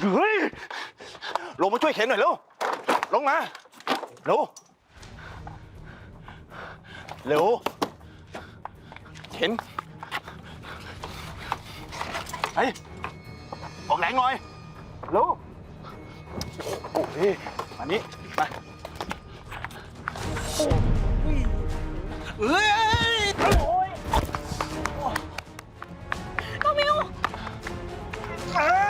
เฮ้ยลงมาช่วยเข็นหน่อยเร็ว ลงมา เร็ว เร็ว เข็นไอ้ยออกแรงหน่อย เร็ว โอ้ยมานี้ มาเฮ้ยน้องมิวเฮ้ย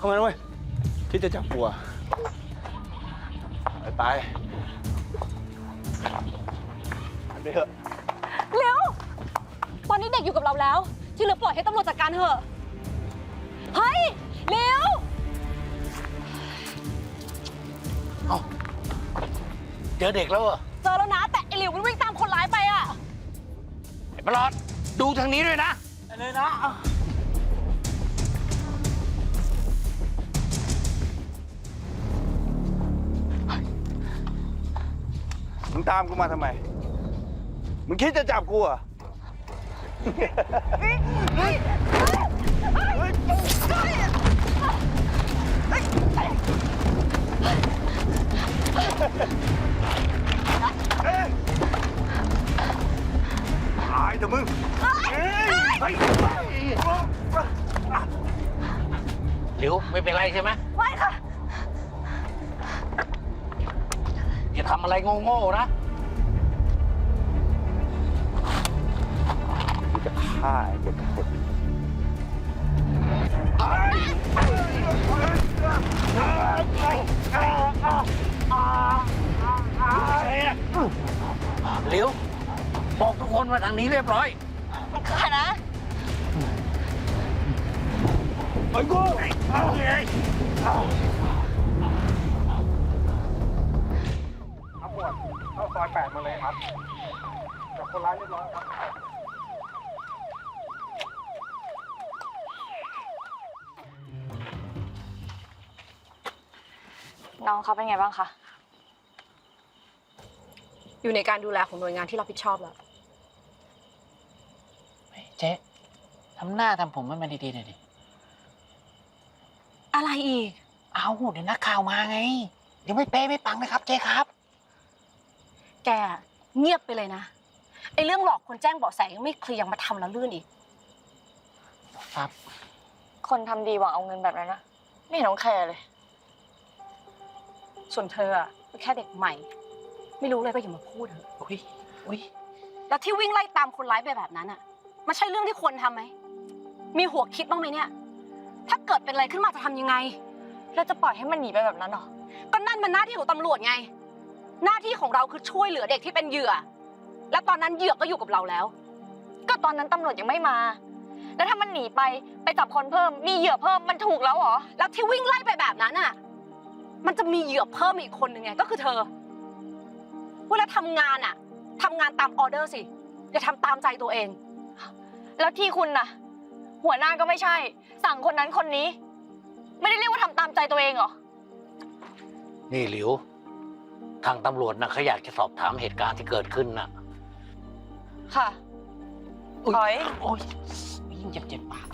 เข้ามาด้วยคิดจะจับปัว ไปไปอันไปเถอะเร็วตอนนี้เด็กอยู่กับเราแล้ว ที่เหลือปล่อยให้ตำรวจจัดการเถอะ เฮ้ย เร็วเจอเด็กแล้วเหรอเจอแล้วนะ แต่ไอหลิวมันวิ่งตามคนร้ายไปอะไอ้ประหลอดดูทางนี้ด้วยนะ เลยนะ มึงตามกูมาทำไม มึงคิดจะจับกูเหรอะตายเถอะมึงเฮ้ยเฮ้ยหลิวไม่เป็นไรใช่ไหมไม่ค่ะ อย่า ทำอะไรโง่ๆนะกูจะฆ่าไอ้เด็กทุกคนหลิวบอกทุกคนมาทางนี้เรียบร้อยค่ะนะไอ้กู อยแปดมาเลยครับจับคนร้ายเรียบร้อยครับน้องเขาเป็นไงบ้างคะ อยู่ในการดูแลของหน่วยงานที่รับผิดชอบแล้วเจ๊ทำหน้าทำผมให้มันดีๆหน่อยดิ อะไรอีก เอาเดี๋ยวนักข่าวมาไง เดี๋ยวไม่เป๊ะไม่ปังนะครับ เจ๊ครับ แกเงียบไปเลยนะ ไอเรื่องหลอกคนแจ้งเบาะแสยังไม่เคลียร์ยังมาทำแล้วลื่นอีก ครับ คนทำดีหวังเอาเงินแบบนั้นนะ ไม่เห็นต้องแคร์เลย ส่วนเธออะก็แค่เด็กใหม่ ไม่รู้เลยก็อย่ามาพูดเถอะ อุ้ยอุ้ยแล้วที่วิ่งไล่ตามคนร้ายไปแบบนั้นอะมันใช่เรื่องที่ควรทำไหม มีหัวคิดบ้างไหมเนี่ย ถ้าเกิดเป็นอะไรขึ้นมาจะทำยังไงแล้วจะปล่อยให้มันหนีไปแบบนั้นเหรอ ก็นั่นมันหน้าที่ของตำรวจไง หน้าที่ของเราคือช่วยเหลือเด็กที่เป็นเหยื่อ และตอนนั้นเหยื่อก็อยู่กับเราแล้ว ก็ตอนนั้นตำรวจยังไม่มา แล้วถ้ามันหนีไปไปจับคนเพิ่ม มีเหยื่อเพิ่มมันถูกแล้วเหรอ แล้วที่วิ่งไล่ไปแบบนั้นอะ มันจะมีเหยื่อเพิ่มอีกคนหนึ่งไงก็คือเธอ เวลาทำงานอะทำงานตามออเดอร์สิ อย่าทำตามใจตัวเอง แล้วที่คุณน่ะ หัวหน้าก็ไม่ใช่ สั่งคนนั้นคนนี้ ไม่ได้เรียกว่าทำตามใจตัวเองเหรอ นี่หลิว ทางตำรวจนะเขาอยากจะสอบถามเหตุการณ์ที่เกิดขึ้นนะค่ะอุ๊ถอย โอ้ยยิ่งเจ็บเจ็บปาก